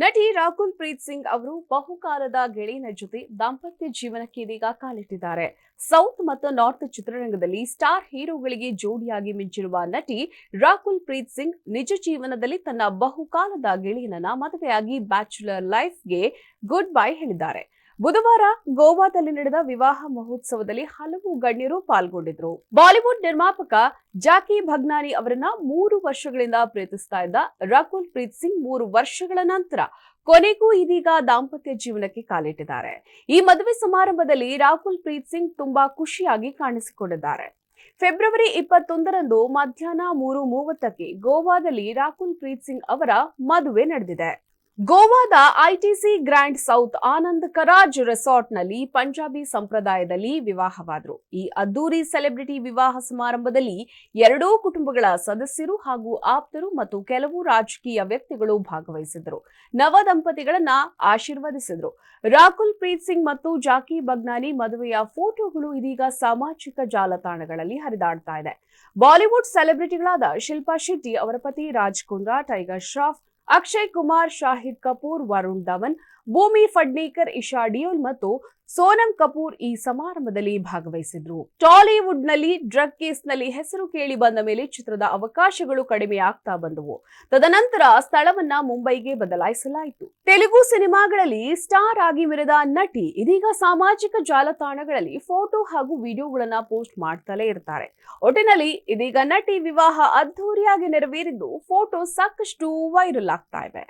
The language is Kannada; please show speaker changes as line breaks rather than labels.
ನಟಿ ರಾಕುಲ್ ಪ್ರೀತ್ ಸಿಂಗ್ ಅವರು ಬಹುಕಾಲದ ಗೆಳೆಯನ ಜೊತೆ ದಾಂಪತ್ಯ ಜೀವನಕ್ಕೆ ಇದೀಗ ಕಾಲಿಟ್ಟಿದ್ದಾರೆ. ಸೌತ್ ಮತ್ತು ನಾರ್ತ್ ಚಿತ್ರರಂಗದಲ್ಲಿ ಸ್ಟಾರ್ ಹೀರೋಗಳಿಗೆ ಜೋಡಿಯಾಗಿ ಮಿಂಚಿರುವ ನಟಿ ರಾಕುಲ್ ಪ್ರೀತ್ ಸಿಂಗ್ ನಿಜ ಜೀವನದಲ್ಲಿ ತನ್ನ ಬಹುಕಾಲದ ಗೆಳೆಯನನ್ನ ಮದುವೆಯಾಗಿ ಬ್ಯಾಚುಲರ್ ಲೈಫ್ಗೆ ಗುಡ್ ಬೈ ಹೇಳಿದ್ದಾರೆ. ಬುಧವಾರ ಗೋವಾದಲ್ಲಿ ನಡೆದ ವಿವಾಹ ಮಹೋತ್ಸವದಲ್ಲಿ ಹಲವು ಗಣ್ಯರು ಪಾಲ್ಗೊಂಡಿದ್ರು. ಬಾಲಿವುಡ್ ನಿರ್ಮಾಪಕ ಜಾಕಿ ಭಗ್ನಾನಿ ಅವರನ್ನ ಮೂರು ವರ್ಷಗಳಿಂದ ಪ್ರೀತಿಸ್ತಾ ಇದ್ದ ರಕುಲ್ ಪ್ರೀತ್ ಸಿಂಗ್ ಮೂರು ವರ್ಷಗಳ ನಂತರ ಕೊನೆಗೂ ಇದೀಗ ದಾಂಪತ್ಯ ಜೀವನಕ್ಕೆ ಕಾಲಿಟ್ಟಿದ್ದಾರೆ. ಈ ಮದುವೆ ಸಮಾರಂಭದಲ್ಲಿ ರಾಕುಲ್ ಪ್ರೀತ್ ಸಿಂಗ್ ತುಂಬಾ ಖುಷಿಯಾಗಿ ಕಾಣಿಸಿಕೊಂಡಿದ್ದಾರೆ. ಫೆಬ್ರವರಿ ಇಪ್ಪತ್ತೊಂದರಂದು ಮಧ್ಯಾಹ್ನ ಮೂರು ಮೂವತ್ತಕ್ಕೆ ಗೋವಾದಲ್ಲಿ ರಾಕುಲ್ ಪ್ರೀತ್ ಸಿಂಗ್ ಅವರ ಮದುವೆ ನಡೆದಿದೆ. ಗೋವಾದ ITC grand south Anand Karaj ರೆಸಾರ್ಟ್ನಲ್ಲಿ ಪಂಜಾಬಿ ಸಂಪ್ರದಾಯದಲ್ಲಿ ವಿವಾಹವಾದರು. ಈ ಅದ್ದೂರಿ ಸೆಲೆಬ್ರಿಟಿ ವಿವಾಹ ಸಮಾರಂಭದಲ್ಲಿ ಎರಡೂ ಕುಟುಂಬಗಳ ಸದಸ್ಯರು ಹಾಗೂ ಆಪ್ತರು ಮತ್ತು ಕೆಲವು ರಾಜಕೀಯ ವ್ಯಕ್ತಿಗಳು ಭಾಗವಹಿಸಿದರು. ನವ ದಂಪತಿಗಳನ್ನ ಆಶೀರ್ವದಿಸಿದ್ರು. ರಾಕುಲ್ ಪ್ರೀತ್ ಸಿಂಗ್ ಮತ್ತು ಜಾಕಿ ಬಗ್ನಾನಿ ಮದುವೆಯ ಫೋಟೋಗಳು ಇದೀಗ ಸಾಮಾಜಿಕ ಜಾಲತಾಣಗಳಲ್ಲಿ ಹರಿದಾಡ್ತಾ ಇದೆ. ಬಾಲಿವುಡ್ ಸೆಲೆಬ್ರಿಟಿಗಳಾದ ಶಿಲ್ಪಾ ಶೆಟ್ಟಿ ಅವರ ಪತಿ ರಾಜ್ ಕುಂದ್ರಾ ಟೈಗರ್ ಶ್ರಾಫ್ अक्षय कुमार शाहिद कपूर वरुण धवन ಭೂಮಿ ಫಡ್ನೇಕರ್ ಇಶಾ ಡಿಯೋಲ್ ಮತ್ತು ಸೋನಂ ಕಪೂರ್ ಈ ಸಮಾರಂಭದಲ್ಲಿ ಭಾಗವಹಿಸಿದ್ರು. ಟಾಲಿವುಡ್ನಲ್ಲಿ ಡ್ರಗ್ ಕೇಸ್ನಲ್ಲಿ ಹೆಸರು ಕೇಳಿ ಬಂದ ಮೇಲೆ ಚಿತ್ರದ ಅವಕಾಶಗಳು ಕಡಿಮೆ ಆಗ್ತಾ ಬಂದವು. ತದನಂತರ ಸ್ಥಳವನ್ನ ಮುಂಬೈಗೆ ಬದಲಾಯಿಸಲಾಯಿತು. ತೆಲುಗು ಸಿನಿಮಾಗಳಲ್ಲಿ ಸ್ಟಾರ್ ಆಗಿ ಮೆರೆದ ನಟಿ ಇದೀಗ ಸಾಮಾಜಿಕ ಜಾಲತಾಣಗಳಲ್ಲಿ ಫೋಟೋ ಹಾಗೂ ವಿಡಿಯೋಗಳನ್ನ ಪೋಸ್ಟ್ ಮಾಡ್ತಲೇ ಇರ್ತಾರೆ. ಒಟ್ಟಿನಲ್ಲಿ ಇದೀಗ ನಟಿ ವಿವಾಹ ಅದ್ಧೂರಿಯಾಗಿ ನೆರವೇರಿದ್ದು ಫೋಟೋ ಸಾಕಷ್ಟು ವೈರಲ್ ಆಗ್ತಾ ಇವೆ.